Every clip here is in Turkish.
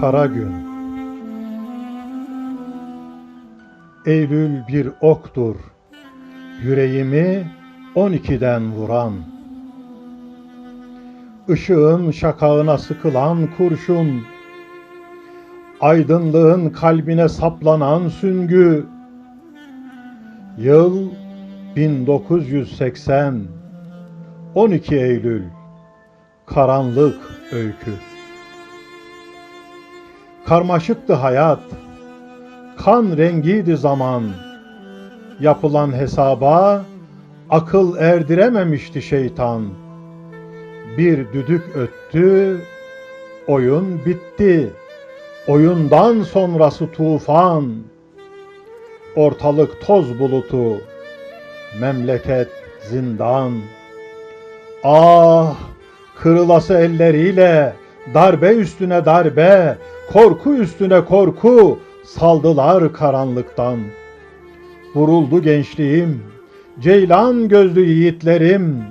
Kara gün Eylül bir oktur Yüreğimi on ikiden vuran. Işığın şakağına sıkılan kurşun Aydınlığın kalbine saplanan süngü. Yıl 1980 12 Eylül Karanlık öykü Karmaşıktı hayat. Kan rengiydi zaman. Yapılan hesaba Akıl erdirememişti şeytan. Bir düdük öttü Oyun bitti. Oyundan sonrası tufan. Ortalık toz bulutu Memleket zindan. Ah kırılası elleriyle darbe üstüne darbe, korku üstüne korku saldılar karanlıktan. Vuruldu gençliğim, ceylan gözlü yiğitlerim,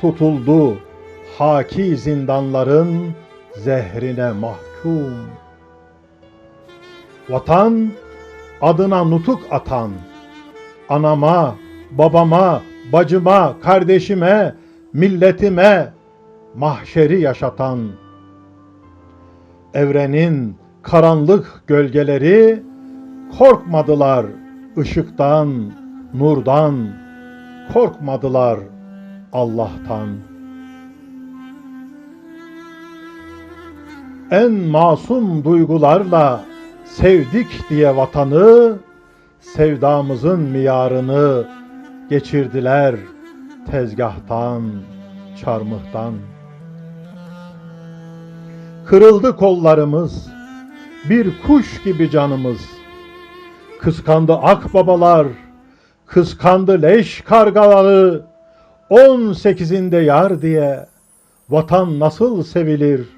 tutuldu haki zindanların zehrine mahkum. Vatan adına nutuk atan, anama, babama, bacıma, kardeşime, milletime mahşeri yaşatan evrenin karanlık gölgeleri korkmadılar ışıktan, nurdan, korkmadılar Allah'tan. En masum duygularla sevdik diye vatanı, sevdamızın miyarını geçirdiler tezgahtan, çarmıhtan. Kırıldı kollarımız, bir kuş gibi canımız. Kıskandı akbabalar, kıskandı leş kargaları. On sekizinde yar diye vatan nasıl sevilir?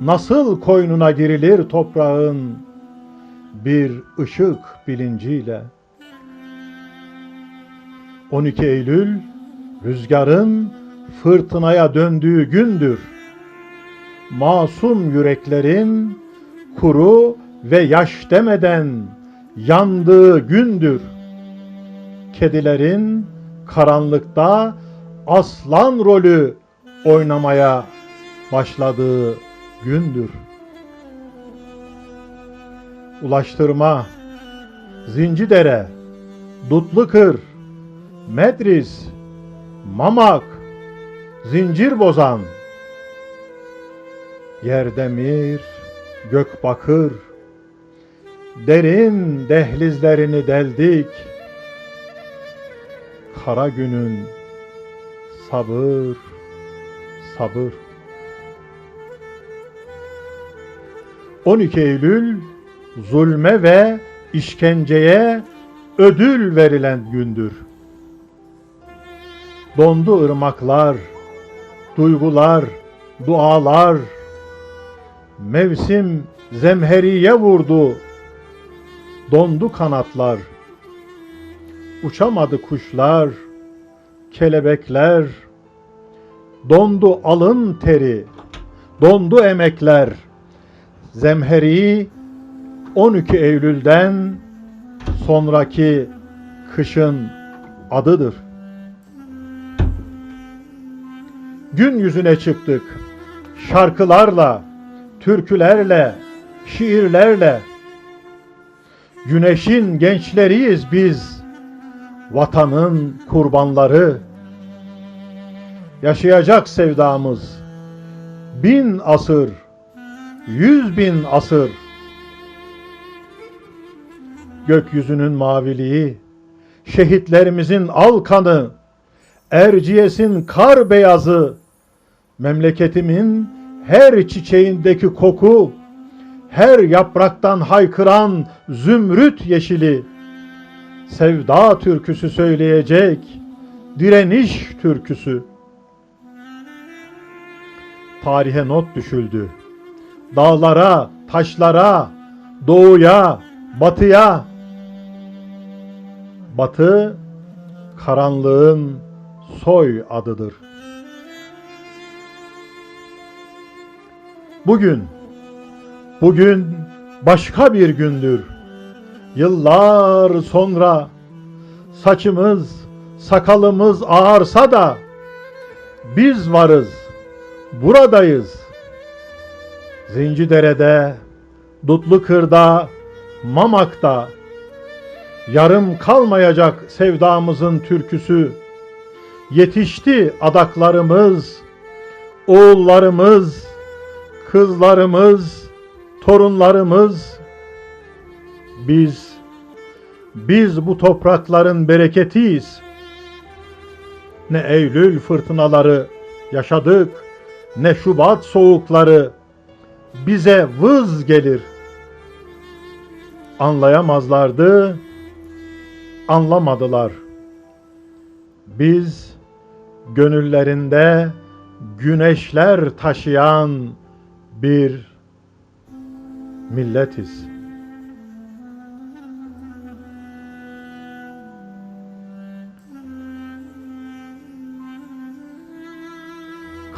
Nasıl koynuna girilir toprağın bir ışık bilinciyle? 12 Eylül rüzgarın fırtınaya döndüğü gündür. Masum yüreklerin kuru ve yaş demeden yandığı gündür. Kedilerin karanlıkta aslan rolü oynamaya başladığı gündür. Ulaştırma, Zincidere, Dutlukır, Medris, Mamak, Zincir bozan, yer demir, gök bakır, derin dehlizlerini deldik. Kara günün sabır, sabır. 12 Eylül zulme ve işkenceye ödül verilen gündür. Dondu ırmaklar, duygular, dualar. Mevsim zemheriye vurdu. Dondu kanatlar. Uçamadı kuşlar, kelebekler. Dondu alın teri, dondu emekler. Zemheri 12 Eylül'den sonraki kışın adıdır. Gün yüzüne çıktık. Şarkılarla, türkülerle, şiirlerle. Güneşin gençleriyiz biz. Vatanın kurbanları. Yaşayacak sevdamız. Bin asır, yüz bin asır. Gökyüzünün maviliği, şehitlerimizin al kanı, Erciyes'in kar beyazı, memleketimin her çiçeğindeki koku, her yapraktan haykıran zümrüt yeşili, sevda türküsü söyleyecek, direniş türküsü. Tarihe not düşüldü. Dağlara, taşlara, doğuya, batıya. Batı karanlığın soy adıdır. Bugün Bugün başka bir gündür. Yıllar sonra saçımız, sakalımız ağarsa da biz varız, buradayız. Zencidere'de, Dutlu Mamak'ta yarım kalmayacak sevdamızın türküsü. Yetişti adaklarımız, oğullarımız, kızlarımız, torunlarımız. Biz, biz bu toprakların bereketiyiz. Ne Eylül fırtınaları yaşadık, ne Şubat soğukları bize vız gelir. Anlayamazlardı, anlamadılar. Biz gönüllerinde güneşler taşıyan bir milletiz.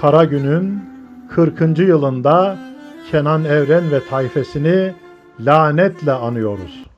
Kara günün 40. yılında Kenan Evren ve tayfesini lanetle anıyoruz.